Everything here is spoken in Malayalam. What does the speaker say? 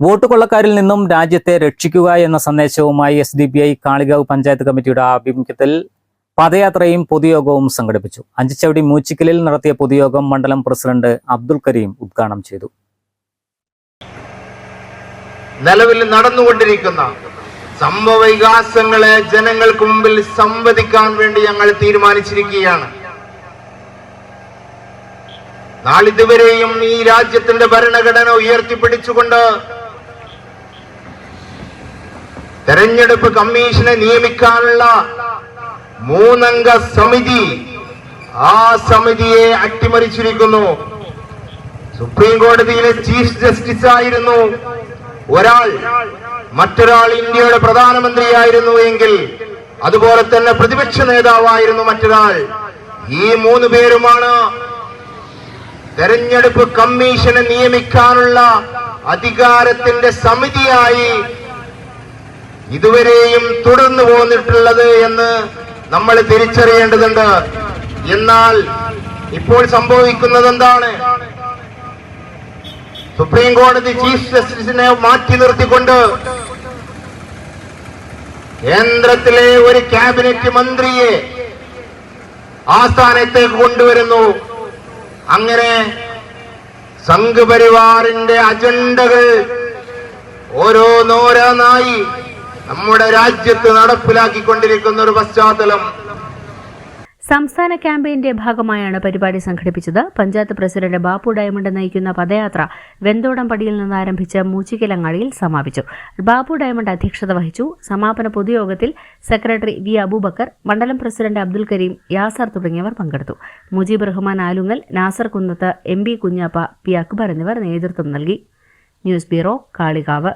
വോട്ട് കൊള്ളക്കാരിൽ നിന്നും രാജ്യത്തെ രക്ഷിക്കുക എന്ന സന്ദേശവുമായി S D P I Kalikavu panchayat കമ്മിറ്റിയുടെ ആഭിമുഖ്യത്തിൽ പദയാത്രയും പൊതുയോഗവും സംഘടിപ്പിച്ചു. അഞ്ചുചവടി മൂച്ചിക്കലിൽ നടത്തിയ പൊതുയോഗം മണ്ഡലം പ്രസിഡന്റ് അബ്ദുൽ കരീം ഉദ്ഘാടനം ചെയ്തു. നിലവിൽ നടന്നുകൊണ്ടിരിക്കുന്ന സംഭവ വികാസങ്ങളെ ജനങ്ങൾക്ക് മുമ്പിൽ സംവദിക്കാൻ വേണ്ടി ഞങ്ങൾ തീരുമാനിച്ചിരിക്കുകയാണ്. നാളിതുവരെയും ഈ രാജ്യത്തിന്റെ ഭരണഘടന ഉയർത്തിപ്പിടിച്ചുകൊണ്ട് തെരഞ്ഞെടുപ്പ് കമ്മീഷനെ നിയമിക്കാനുള്ള മൂന്നംഗ സമിതി ആ സമിതിയെ അട്ടിമറിച്ചിരിക്കുന്നു. സുപ്രീം കോടതിയിലെ ചീഫ് ജസ്റ്റിസ് ആയിരുന്നു ഒരാൾ. മറ്റൊരാൾ ഇന്ത്യയുടെ പ്രധാനമന്ത്രിയായിരുന്നു എങ്കിൽ അതുപോലെ തന്നെ പ്രതിപക്ഷ നേതാവായിരുന്നു മറ്റൊരാൾ. ഈ മൂന്ന് പേരുമാണ് തെരഞ്ഞെടുപ്പ് കമ്മീഷനെ നിയമിക്കാനുള്ള അധികാരത്തിന്റെ സമിതിയായി ഇതുവരെയും തുടർന്നു പോന്നിട്ടുള്ളത് എന്ന് നമ്മൾ തിരിച്ചറിയേണ്ടതുണ്ട്. എന്നാൽ ഇപ്പോൾ സംഭവിക്കുന്നത് എന്താണ് സുപ്രീം കോടതി ചീഫ് ജസ്റ്റിസിനെ മാറ്റി നിർത്തിക്കൊണ്ട് കേന്ദ്രത്തിലെ ഒരു ക്യാബിനറ്റ് മന്ത്രിയെ ആസ്ഥാനത്തേക്ക് സ്ഥാനത്തേക്ക് കൊണ്ടുവരുന്നു. അങ്ങനെ സംഘപരിവാറിന്റെ അജണ്ടകൾ ഓരോന്നോരോന്നായി നമ്മുടെ രാജ്യത്ത് നടപ്പിലാക്കിക്കൊണ്ടിരിക്കുന്ന ഒരു പശ്ചാത്തലം. സംസ്ഥാന ക്യാമ്പയിന്റെ ഭാഗമായാണ് പരിപാടി സംഘടിപ്പിച്ചത്. പഞ്ചായത്ത് പ്രസിഡന്റ് ബാപ്പു ഡയമണ്ട് നയിക്കുന്ന പദയാത്ര വെന്തോടംപടിയിൽ നിന്ന് ആരംഭിച്ച മൂച്ചിക്കലങ്ങാടിയിൽ സമാപിച്ചു. ബാപ്പു ഡയമണ്ട് അധ്യക്ഷത വഹിച്ചു. സമാപന പൊതുയോഗത്തിൽ സെക്രട്ടറി വി അബൂബക്കർ മണ്ഡലം പ്രസിഡന്റ് അബ്ദുൽ കരീം യാസർ തുടങ്ങിയവർ പങ്കെടുത്തു. Mujeeb Rahman Alungal Nasar Kunnath M B Kunjappa P Akbar എന്നിവർ നേതൃത്വം നൽകി. News bureau Kalikavu.